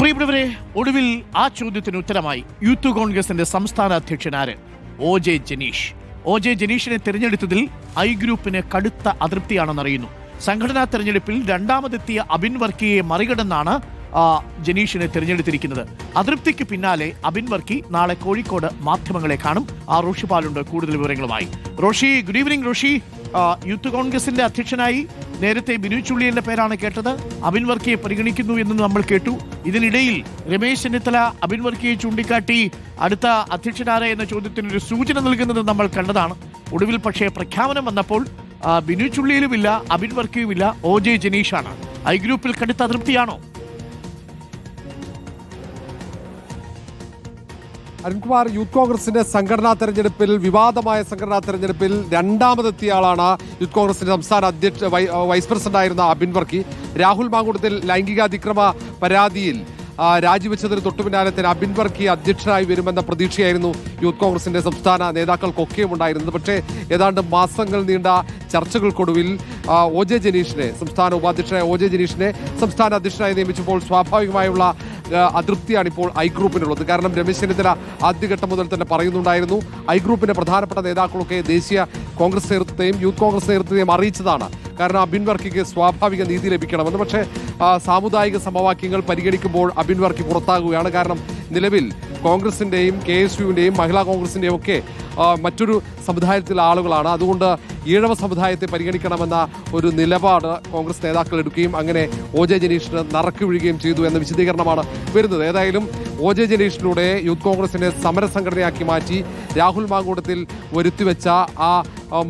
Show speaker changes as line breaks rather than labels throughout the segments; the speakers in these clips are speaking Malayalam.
പ്രിയപ്പെട്ടവരെ ഒടുവിൽ ആ ചോദ്യത്തിന് ഉത്തരമായി യൂത്ത് കോൺഗ്രസിന്റെ സംസ്ഥാന അധ്യക്ഷൻ ആര്? O J Janeesh. O J ജനീഷിനെ തിരഞ്ഞെടുത്തതിൽ ഐ ഗ്രൂപ്പിന് കടുത്ത അതൃപ്തിയാണെന്നറിയുന്നു. സംഘടനാ തെരഞ്ഞെടുപ്പിൽ രണ്ടാമതെത്തിയ അബിൻ വർക്കിയെ മറികടന്നാണ് ജനീഷിനെ തിരഞ്ഞെടുത്തിരിക്കുന്നത്. അതൃപ്തിക്ക് പിന്നാലെ അബിൻ വർക്കി നാളെ കോഴിക്കോട് മാധ്യമങ്ങളെ കാണും. ആ റോഷി പാലുണ്ട് കൂടുതൽ വിവരങ്ങളുമായി. Roshy good evening Roshy. Youth കോൺഗ്രസിന്റെ അധ്യക്ഷനായി നേരത്തെ ബിനു ചുള്ളിയന്റെ പേരാണ് കേട്ടത്. അബിൻ വർക്കിയെ പരിഗണിക്കുന്നു എന്ന് നമ്മൾ കേട്ടു. ഇതിനിടയിൽ രമേശ് ചെന്നിത്തല അബിൻ വർക്കിയെ ചൂണ്ടിക്കാട്ടി അടുത്ത അധ്യക്ഷനാര എന്ന ചോദ്യത്തിന് ഒരു സൂചന നൽകുന്നത് നമ്മൾ കണ്ടതാണ്. ഒടുവിൽ പക്ഷേ പ്രഖ്യാപനം വന്നപ്പോൾ ബിനു ചുള്ളിയിലുമില്ല അബിൻ വർക്കിയുമില്ല ഒ ജെ ജനീഷാണ്. ഐ ഗ്രൂപ്പിൽ കടുത്ത അതൃപ്തിയാണോ?
അരുൺകുമാർ യൂത്ത് കോൺഗ്രസിന്റെ സംഘടനാ തെരഞ്ഞെടുപ്പിൽ വിവാദമായ സംഘടനാ തെരഞ്ഞെടുപ്പിൽ രണ്ടാമതെത്തിയ ആളാണ് യൂത്ത് കോൺഗ്രസിന്റെ സംസ്ഥാന അധ്യക്ഷ വൈസ് പ്രസിഡന്റ് ആയിരുന്ന അബിൻ വർക്കി. രാഹുൽ മാങ്കൂട്ടത്തിൽ ലൈംഗികാതിക്രമ പരാതിയിൽ രാജിവെച്ചതിന് തൊട്ടു പിന്നാലെ തന്നെ അബിൻ വർക്കി അധ്യക്ഷനായി വരുമെന്ന പ്രതീക്ഷയായിരുന്നു യൂത്ത് കോൺഗ്രസിന്റെ സംസ്ഥാന നേതാക്കൾക്കൊക്കെയും ഉണ്ടായിരുന്നത്. പക്ഷേ ഏതാണ്ട് മാസങ്ങൾ നീണ്ട ചർച്ചകൾക്കൊടുവിൽ ഒ ജെ ജനീഷിനെ സംസ്ഥാന ഉപാധ്യക്ഷനായ ഒ ജെ ജനീഷിനെ സംസ്ഥാന അധ്യക്ഷനായി നിയമിച്ചപ്പോൾ സ്വാഭാവികമായുള്ള അതൃപ്തിയാണ് ഇപ്പോൾ ഐ ഗ്രൂപ്പിനുള്ളത്. കാരണം രമേശ് ചെന്നിത്തല ആദ്യഘട്ടം മുതൽ തന്നെ പറയുന്നുണ്ടായിരുന്നു ഐ ഗ്രൂപ്പിന്റെ പ്രധാനപ്പെട്ട നേതാക്കളൊക്കെ ദേശീയ കോൺഗ്രസ് നേതൃത്വത്തെയും യൂത്ത് കോൺഗ്രസ് നേതൃത്വത്തെയും അറിയിച്ചതാണ്. കാരണം അബിൻ വർക്കിക്ക് സ്വാഭാവിക നീതി ലഭിക്കണമെന്ന്. പക്ഷേ സാമുദായിക സമവാക്യങ്ങൾ പരിഗണിക്കുമ്പോൾ അബിൻ വർക്കി പുറത്താകുകയാണ്. കാരണം നിലവിൽ കോൺഗ്രസിന്റെയും കെ എസ് യുവിന്റെയും മഹിളാ കോൺഗ്രസിന്റെയും ഒക്കെ മറ്റൊരു സമുദായത്തിലെ ആളുകളാണ്. അതുകൊണ്ട് ഈഴവ സമുദായത്തെ പരിഗണിക്കണമെന്ന ഒരു നിലപാട് കോൺഗ്രസ് നേതാക്കൾ എടുക്കുകയും അങ്ങനെ ഒ ജെ ജനീഷിന് നറക്കി വീഴുകയും ചെയ്തു എന്ന വിശദീകരണമാണ് വരുന്നത്. ഏതായാലും ഒ ജെ ജനീഷിലൂടെ യൂത്ത് കോൺഗ്രസിനെ സമരസംഘടനയാക്കി മാറ്റി രാഹുൽ മാങ്കൂട്ടത്തിൽ വരുത്തിവെച്ച ആ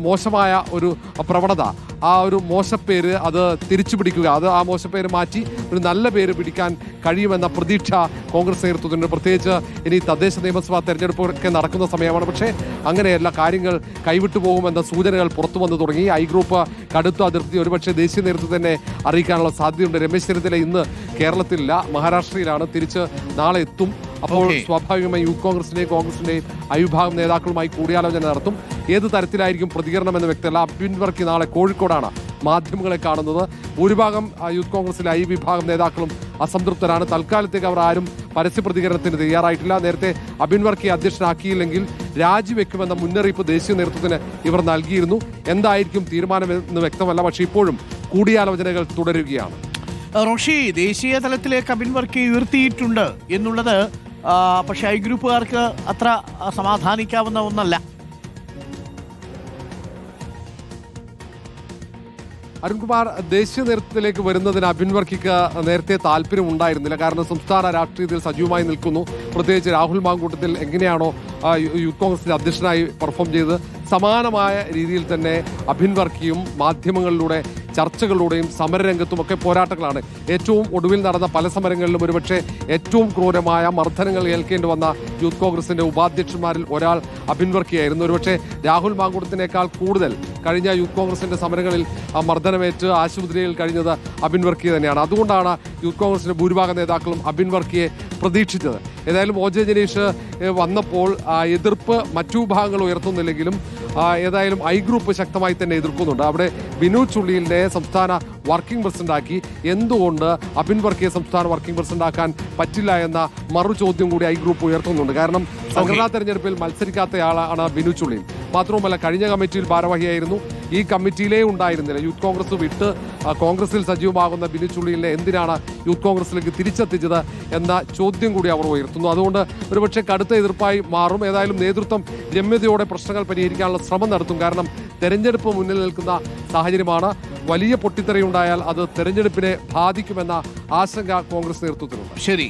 മോശമായ ഒരു പ്രവണത ആ ഒരു മോശപ്പേര് അത് തിരിച്ചു പിടിക്കുക അത് ആ മോശപ്പേര് മാറ്റി ഒരു നല്ല പേര് പിടിക്കാൻ കഴിയുമെന്ന പ്രതീക്ഷ കോൺഗ്രസ് നേതൃത്വത്തിനുണ്ട് പ്രത്യേകിച്ച് ഇനി തദ്ദേശ നിയമസഭാ തെരഞ്ഞെടുപ്പൊക്കെ നടക്കുന്ന സമയമാണ്. പക്ഷേ അങ്ങനെയല്ല കാര്യങ്ങൾ കൈവിട്ടു പോകുമെന്ന സൂചനകൾ പുറത്തു വന്നു തുടങ്ങി. ഐ ഗ്രൂപ്പ് കടുത്ത അതിർത്തി ഒരുപക്ഷെ ദേശീയ നേതൃത്വം തന്നെ അറിയിക്കാനുള്ള സാധ്യതയുണ്ട്. രമേശ് ചെന്നിത്തല ഇന്ന് കേരളത്തിലില്ല മഹാരാഷ്ട്രയിലാണ്. തിരിച്ച് നാളെ എത്തും. അപ്പോൾ സ്വാഭാവികമായി യൂത്ത് കോൺഗ്രസിന്റെയും കോൺഗ്രസിന്റെയും അവിഭാഗം നേതാക്കളുമായി കൂടിയാലോചന നടത്തും. ഏത് തരത്തിലായിരിക്കും പ്രതികരണം എന്ന് വ്യക്തമല്ല. അബിൻ വർക്കി നാളെ കോഴിക്കോടാണ് മാധ്യമങ്ങളെ കാണുന്നത്. ഭൂരിഭാഗം യൂത്ത് കോൺഗ്രസിലെ ഐ വിഭാഗം നേതാക്കളും അസംതൃപ്തരാണ്. തൽക്കാലത്തേക്ക് അവർ ആരും പരസ്യ പ്രതികരണത്തിന് തയ്യാറായിട്ടില്ല. നേരത്തെ അബിൻ വർക്കി അധ്യക്ഷനാക്കിയില്ലെങ്കിൽ രാജിവെക്കുമെന്ന മുന്നറിയിപ്പ് ദേശീയ നേതൃത്വത്തിന് ഇവർ നൽകിയിരുന്നു. എന്തായിരിക്കും തീരുമാനമെന്ന് വ്യക്തമല്ല. പക്ഷേ ഇപ്പോഴും കൂടിയാലോചനകൾ തുടരുകയാണ്.
റോഷി ദേശീയ തലത്തിലേക്ക് അബിൻ വർക്കി ഉയർത്തിയിട്ടുണ്ട് എന്നുള്ളത് പക്ഷേ ഐ ഗ്രൂപ്പുകാർക്ക് അത്ര സമാധാനിക്കാവുന്ന ഒന്നല്ല.
അരുൺകുമാർ ദേശീയ നേതൃത്വത്തിലേക്ക് വരുന്നതിന് അബിൻ വർക്കിക്ക് നേരത്തെ താല്പര്യം ഉണ്ടായിരുന്നില്ല. കാരണം സംസ്ഥാന രാഷ്ട്രീയത്തിൽ സജീവമായി നിൽക്കുന്നു. പ്രത്യേകിച്ച് രാഹുൽ മാങ്കൂട്ടത്തിൽ എങ്ങനെയാണോ യൂത്ത് കോൺഗ്രസിന്റെ അധ്യക്ഷനായി പെർഫോം ചെയ്ത് സമാനമായ രീതിയിൽ തന്നെ അബിൻ വർക്കിയും മാധ്യമങ്ങളിലൂടെ ചർച്ചകളിലൂടെയും സമരരംഗത്തുമൊക്കെ പോരാട്ടങ്ങളാണ്. ഏറ്റവും ഒടുവിൽ നടന്ന പല സമരങ്ങളിലും ഒരുപക്ഷെ ഏറ്റവും ക്രൂരമായ മർദ്ദനങ്ങൾ ഏൽക്കേണ്ടി വന്ന യൂത്ത് കോൺഗ്രസിന്റെ ഉപാധ്യക്ഷന്മാരിൽ ഒരാൾ അബിൻ വർക്കിയായിരുന്നു. ഒരുപക്ഷെ രാഹുൽ മാങ്കുടത്തിനേക്കാൾ കൂടുതൽ കഴിഞ്ഞ യൂത്ത് കോൺഗ്രസിന്റെ സമരങ്ങളിൽ മർദ്ദനമേറ്റ് ആശുപത്രിയിൽ കഴിഞ്ഞത് അബിൻ വർക്കി തന്നെയാണ്. അതുകൊണ്ടാണ് യൂത്ത് കോൺഗ്രസിന്റെ ഭൂരിഭാഗം നേതാക്കളും അബിൻ വർക്കിയെ പ്രതീക്ഷിച്ചത്. ഏതായാലും ഒ ജനീഷ് വന്നപ്പോൾ എതിർപ്പ് മറ്റു ഭാഗങ്ങൾ ഉയർത്തുന്നില്ലെങ്കിലും ഏതായാലും ഐ ഗ്രൂപ്പ് ശക്തമായി തന്നെ എതിർക്കുന്നുണ്ട്. അവിടെ വിനോദ് ചുള്ളിയിലെ സംസ്ഥാന വർക്കിംഗ് പ്രസിഡന്റ് ആക്കി എന്തുകൊണ്ട് അബിൻ വർക്കിയെ സംസ്ഥാന വർക്കിംഗ് പ്രസിഡന്റ് ആക്കാൻ പറ്റില്ല എന്ന മറു ചോദ്യം കൂടി ഐ ഗ്രൂപ്പ് ഉയർത്തുന്നുണ്ട്. കാരണം സംഘടനാ തെരഞ്ഞെടുപ്പിൽ മത്സരിക്കാത്തയാളാണ് ബിനു ചുള്ളിൽ മാത്രവുമല്ല കഴിഞ്ഞ കമ്മിറ്റിയിൽ ഭാരവാഹിയായിരുന്നു. ഈ കമ്മിറ്റിയിലേ ഉണ്ടായിരുന്നില്ല. യൂത്ത് കോൺഗ്രസ് വിട്ട് കോൺഗ്രസിൽ സജീവമാകുന്ന ബിനു ചുള്ളിയിലെ എന്തിനാണ് യൂത്ത് കോൺഗ്രസിലേക്ക് തിരിച്ചെത്തിച്ചത് എന്ന ചോദ്യം കൂടി അവർ ഉയർത്തുന്നു. അതുകൊണ്ട് ഒരുപക്ഷെ കടുത്ത എതിർപ്പായി മാറും. ഏതായാലും നേതൃത്വം രമ്യതയോടെ പ്രശ്നങ്ങൾ പരിഹരിക്കാനുള്ള ശ്രമം നടത്തും. കാരണം തെരഞ്ഞെടുപ്പ് മുന്നിൽ നിൽക്കുന്ന സാഹചര്യമാണ്. വലിയ പൊട്ടിത്തെറിയുണ്ടായാൽ അത് തെരഞ്ഞെടുപ്പിനെ ബാധിക്കുമെന്ന ആശങ്ക കോൺഗ്രസ് നേതൃത്വത്തിനുണ്ട്.
ശരി.